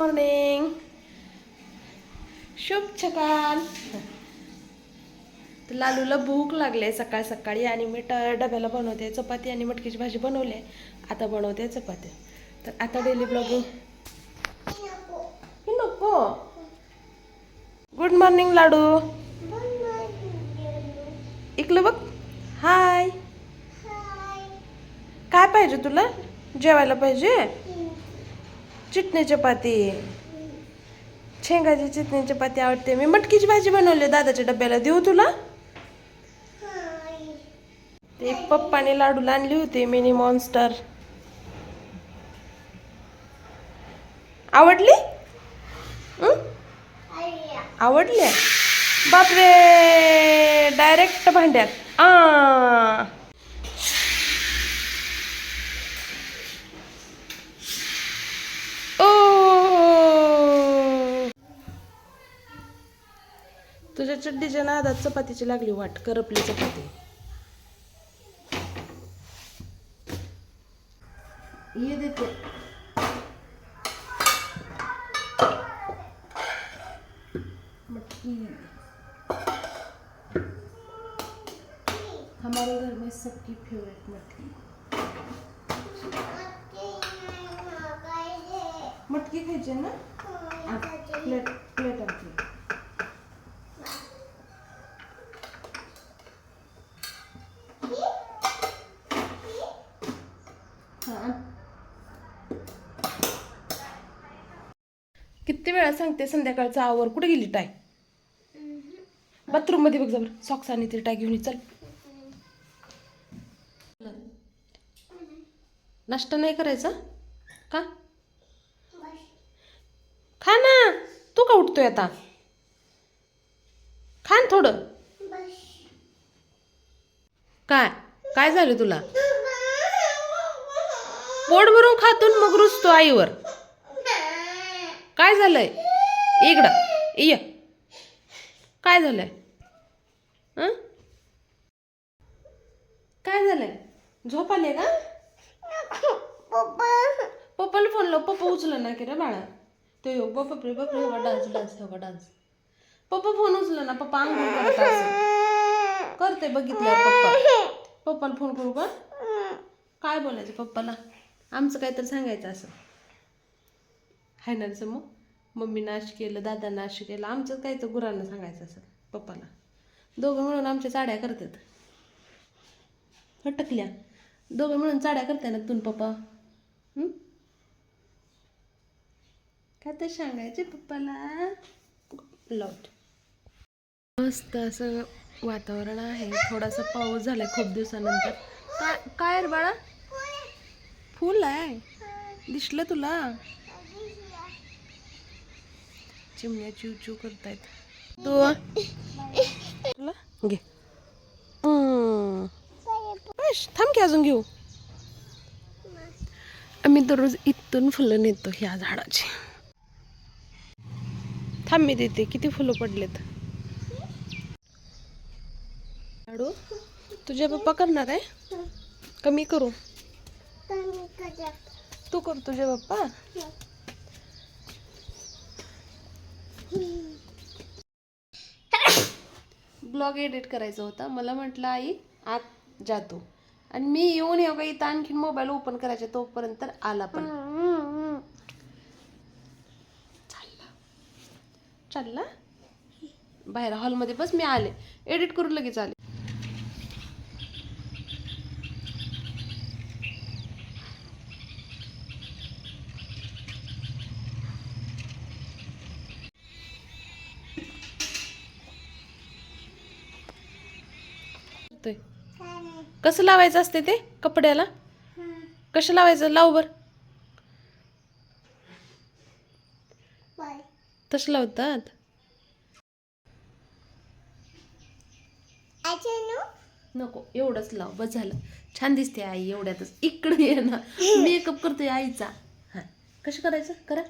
Morning शुभ सकाळ. तर लालूला भूक लागली सकाळ सकाळी आणि मी ट डब्याला बनवते चपाती आणि मटकीची भाजी बनवली आता बनवते चपाती. तर आता डेली ब्लॉगिंग नको. Good morning Ladoo. इकलं बघ. हाय काय पाहिजे तुला? जेवायला पाहिजे? चिटणी चपाती शेंगाची चिटणी चपाती आवडते. मी मटकीची भाजी बनवली दादाच्या डब्याला. देऊ तुला? ते पप्पाने लाडूला आणली होती मिनी मॉन्स्टर. आवडली? आवडले आवडली? बापरे! डायरेक्ट भांड्यात. आ! तुझ्या चड्डीच्या नादात चपातीची लागली वाट करपली चपाती. ये देते मटकी. हमारे घर में सबकी फेवरेट मटकी. मटकी खायची ना? प्लेट प्लेट आणते हा. किती वेळा सांगते संध्याकाळचा आवर. कुठे गेली टाय बाथरूममध्ये बघ जबर सॉक्स आणि ती टाय घेऊन चल. नाश्ता नाही करायचा? का खा ना. तू का उठतोय आता? खा ना थोडं. काय? काय झालं तुला? पोट भरून खातून मग रुसतो आईवर. काय झालंय? इकडं ये. काय झालंय? हं? काय झालंय? झोप आले का? पप्पाला फोन लाव. पप्पा उचलं ना की रे बाळा. ते यो पप्पा प्रे बापरे एवढा डान्स डान्स एवढा डान्स. पप्पा फोन उचल ना पप्पा अंघोळ करत असं. करते बघितलं पप्पा. पप्पाला फोन करू का? काय बोलायचं पप्पाला? आमचं काहीतरी सांगायचं असं. हाय मग? मम्मी नाश केलं दादा नाश केलं आमचं काय तर गुरांना सांगायचं असं पप्पाला. दोघं मिळून आमच्या चाड्या करतात. हटकल्या. दोघं मिळून चाड्या करताय ना तून पप्पा? काय तर सांगायचे पप्पाला. लॉट. मस्त असं वातावरण आहे. थोडासा पाऊस झालाय खूप दिवसानंतर. काय काय रे बाळा? फुल आहे. दिसलं तुला? चिमण्या चिव चिव करतायत. तू घे. थांब की अजून घेऊ. आम्ही दररोज इथून फुलं नेतो ह्या झाडाची. थांब मी देते किती फुलं पडलेत? लाडू तुझे पप्पा करणार आहे? कमी करू. तू कर तुझे पप्पा. ब्लॉग एडिट करायचा होता. मला म्हटलं आई आत जातो आणि मी येऊन येऊ का? इथं आणखीन मोबाईल ओपन करायचा तोपर्यंत आला पण. चालला. चालला? बाहेर हॉलमध्ये बस मी आले. एडिट करून लगेच आले करतोय. कसं लावायचं असते ते कपड्याला? कसं लावायचं? लाव बर. तसं लावतात? नको एवढंच लाव. बस झालं. छान दिसते आई एवढ्यातच. इकडे ये ना. मेकअप करतोय आईचा. हा. कसं करायचं? करा.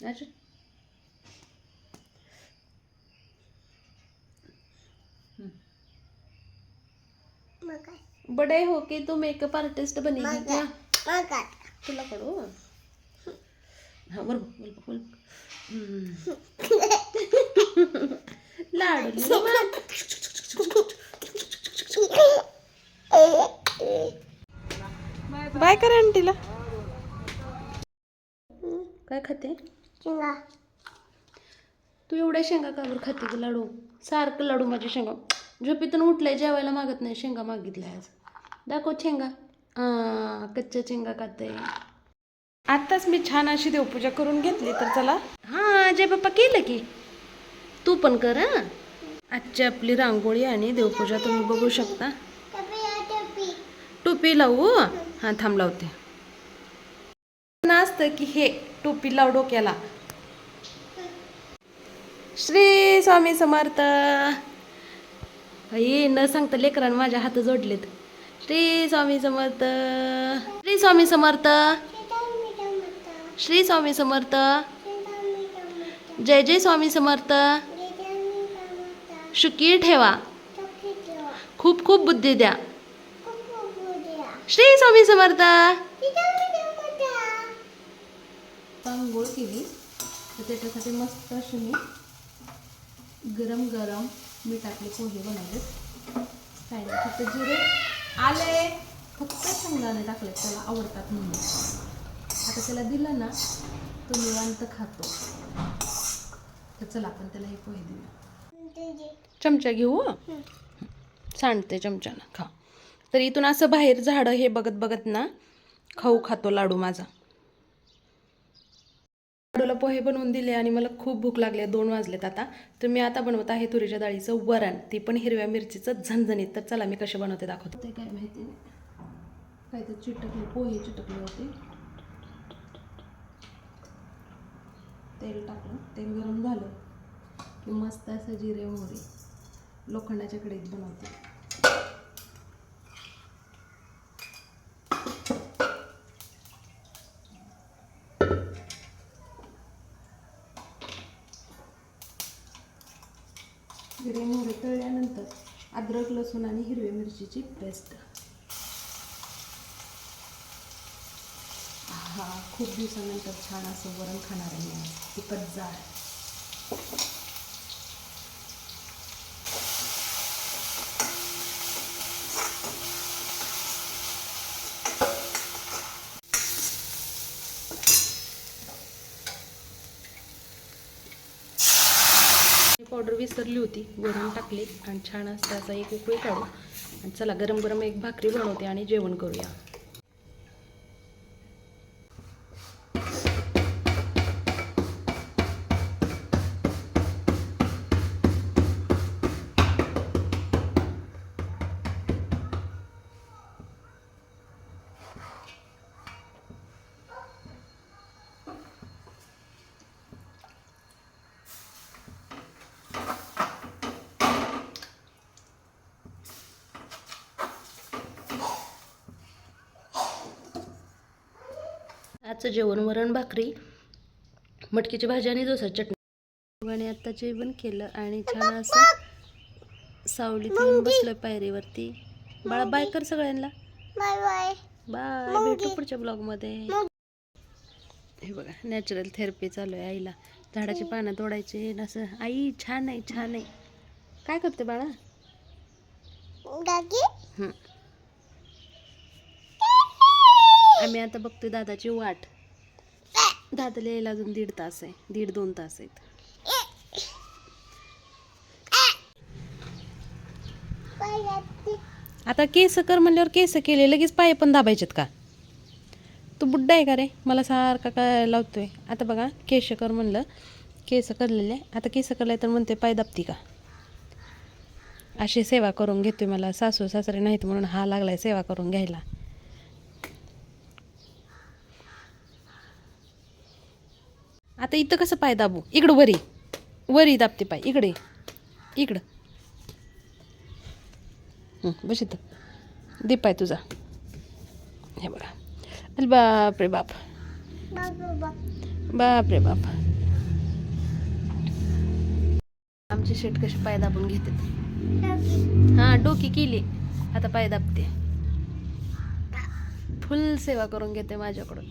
अजून बड़े होके तू मेकअप आर्टिस्ट बनेगी क्या? तुला कडू हा बरोबर बोल बोल. लाडू बाय कर आंटीला. काय खाते? तू एवढ्या शेंगा का बरं खाते ग लाडू? सारखं लाडू माझ्या शेंगा. झोपेतून उठलंय जेवायला मागत नाही शेंगा मागितल्या आज. दाखव शेंगा. कच्च्या शेंगा खाते आत्ताच मी छान अशी देवपूजा करून घेतली तर चला. हां जय बाप्पा केलं की. तू पण कर हां. आजची आपली रांगोळी आणि देवपूजा तुम्ही बघू शकता. टोपी लावू? हां थांब लावते. असतं की हे टोपी लाव डोक्याला. श्री स्वामी समर्थ. हे न सांगता लेकरानं माझ्या हात जोडलेत. श्री स्वामी समर्थ श्री स्वामी समर्थ. श्री स्वामी समर्थ. जय जय स्वामी समर्थ. शुकी ठेवा. खूप खूप बुद्धी द्या. श्री स्वामी समर्थ. आंघोळ केली. तर त्याच्यासाठी मस्त अशी मी गरम गरम मी टाकले पोहे बनवले काय नाही फक्त जिरे. आले. फक्त शेंगदाणे टाकले त्याला आवडतात म्हणून. आता त्याला दिलं ना तो निवांत खातो. तर चला आपण त्याला हे पोहे देऊया. चमचा घेऊ? सांडते चमच्यानं. खा. तर इथून असं बाहेर झाडं हे बघत बघत ना खाऊ खातो लाडू माझा. डोला पोहे बनवून दिले आणि मला खूप भूक लागली आहे. दोन वाजलेत आता. तर मी आता बनवत आहे तुरीच्या डाळीचं वरण. ते पण हिरव्या मिरचीचं झणझणीत. तर चला मी कसे बनवते दाखवते. ते काय माहिती? काय तर चिटकले पोहे चिटकले होते. तेल टाकलं. तेल गरम झालं की मस्त असं जिरे मोहरी लोखंडाच्या कढईत बनवते. जिरे मोहरी तळल्यानंतर अद्रक लसूण आणि हिरवी मिरचीची पेस्ट. हा खूप दिवसानंतर छान असं वरण खाणार आहे मी तिखट जाळ पसरली होती वरून टाकली आणि छान असं त्याचा एक उकळी काढू आणि चला गरम गरम एक भाकरी बनवते आणि जेवण करूया. आजचं जेवण वरण भाकरी मटकीची भाजी आणि डोसा चटणी. आणि आता जेवण केलं आणि छान असं सावलीत येऊन बसलं पायरीवरती. बाळा बाय कर सगळ्यांना. बाय भेटू पुढच्या ब्लॉगमध्ये. हे बघा नॅचरल थेरपी चालू आहे आईला. झाडाची पानं तोडायचे असं आई छान आहे छान आहे. काय करते बाळा? आम्ही आता बघतोय दादाची वाट. दादाला यायला अजून दीड तास आहे. दीड दोन तास आहेत. आता केस कर म्हणल्यावर केस केले लगेच पाय पण दाबायचेत का? तू बुड्डा आहे का रे? मला सारखा काय लावतोय. आता बघा केस कर म्हणलं. केस करलेले. आता केस करले तर म्हणते पाय दाबती का? अशी सेवा करून घेतोय मला सासू सासरे नाहीत म्हणून हा लागलाय सेवा करून घ्यायला. आता इथं कसं पाय दाबू? इकडं वरी वरी दाबते पाय. इकडे इकडं. बस इथं. दे पाय तुझा. हे बघा. अरे बाप रे बाप. बाप रे बाप. आमचे शेट कसे पाय दाबून घेतात. हां डोकी केली. आता पाय दाबते. फुल सेवा करून घेते माझ्याकडून.